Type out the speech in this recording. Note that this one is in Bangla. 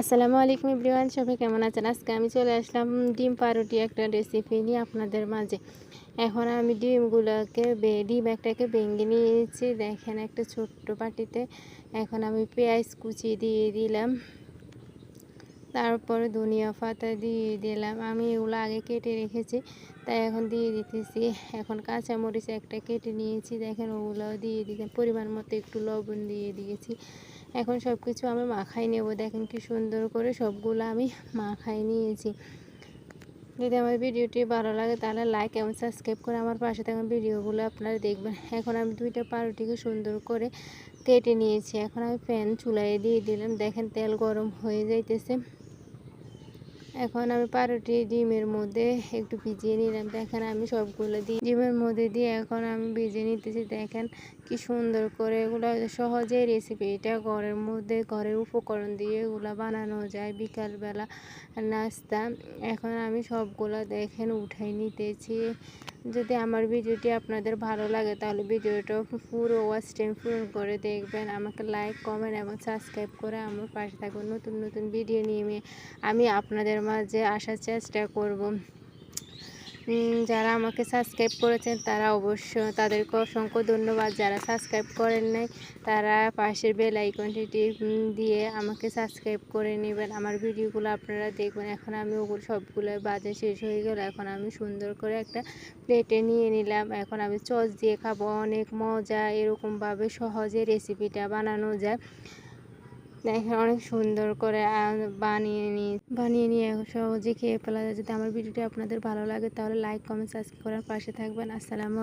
আসসালামু আলাইকুম ইব্রিওয়ান সবাই কেমন আছেন? আজকে আমি চলে আসলাম ডিম পাউরুটি একটা রেসিপি নিয়ে আপনাদের মাঝে। এখন আমি ডিমগুলোকে ডিম একটাকে ভেঙে নিয়েছি। দেখেন একটা ছোট্ট বাটিতে। এখন আমি পেঁয়াজ কুচি দিয়ে দিলাম। তারপরে ধনিয়া পাতা দিয়ে দিলাম। আমি এগুলো আগে কেটে রেখেছি, তাই এখন দিয়ে দিতেছি। এখন কাঁচামরিচ একটা কেটে নিয়েছি। দেখেন ওগুলো দিয়ে দিলাম। পরিমাণ মতো একটু লবণ দিয়ে দিয়েছি। এখন সব কিছু আমি মাখাই নেব। দেখেন কি সুন্দর করে সবগুলো আমি মাখাই নিয়েছি। যদি আমার ভিডিওটি ভালো লাগে তাহলে লাইক এবং সাবস্ক্রাইব করে আমার পাশে থাকা ভিডিওগুলো আপনারা দেখবেন। এখন আমি দুইটা পাউরুটিকে সুন্দর করে কেটে নিয়েছি। এখন আমি প্যান চুলায় দিয়ে দিলাম। দেখেন তেল গরম হয়ে যাইতেছে। এখন আমি পাউরুটি ডিমের মধ্যে একটু ভিজিয়ে নিলাম। দেখেন আমি সবগুলো দিই ডিমের মধ্যে দিয়ে এখন আমি ভিজিয়ে নিতেছি। দেখেন কি সুন্দর করে এগুলো সহজে রেসিপি এটা ঘরের মধ্যে ঘরের উপকরণ দিয়ে এগুলো বানানো যায় বিকালবেলা নাস্তা। এখন আমি সবগুলো দেখেন উঠাই নিতেছি। যদি আমার ভিডিওটি আপনাদের ভালো লাগে, তাহলে ভিডিওটা পুরো ওয়াচ টাইম পূরণ করে দেখবেন। আমাকে লাইক কমেন্ট এবং সাবস্ক্রাইব করে আমার পাশে থাকবেন নতুন নতুন ভিডিও নিয়ে আমি আপনাদের মাঝে আসার চেষ্টা করব। যারা আমাকে সাবস্ক্রাইব করেছেন, তারা অবশ্য তাদেরকে অসংখ্য ধন্যবাদ। যারা সাবস্ক্রাইব করেন নাই, তারা পাশের বেল আইকনটি দিয়ে আমাকে সাবস্ক্রাইব করে নেবেন। আমার ভিডিওগুলো আপনারা দেখবেন। এখন আমি ওগুলো সবগুলো বাজে শেষ হয়ে গেল। এখন আমি সুন্দর করে একটা প্লেটে নিয়ে নিলাম। এখন আমি চচ দিয়ে খাব। অনেক মজা, এরকমভাবে সহজে রেসিপিটা বানানো যায়। দেখেন অনেক সুন্দর করে বানিয়ে নিয়ে বানিয়ে নিয়ে সহজে খেয়ে ফেলা যায়। যদি আমার ভিডিওটি আপনাদের ভালো লাগে, তাহলে লাইক কমেন্ট সাবস্ক্রাইব করার পাশে থাকবেন। আসসালামু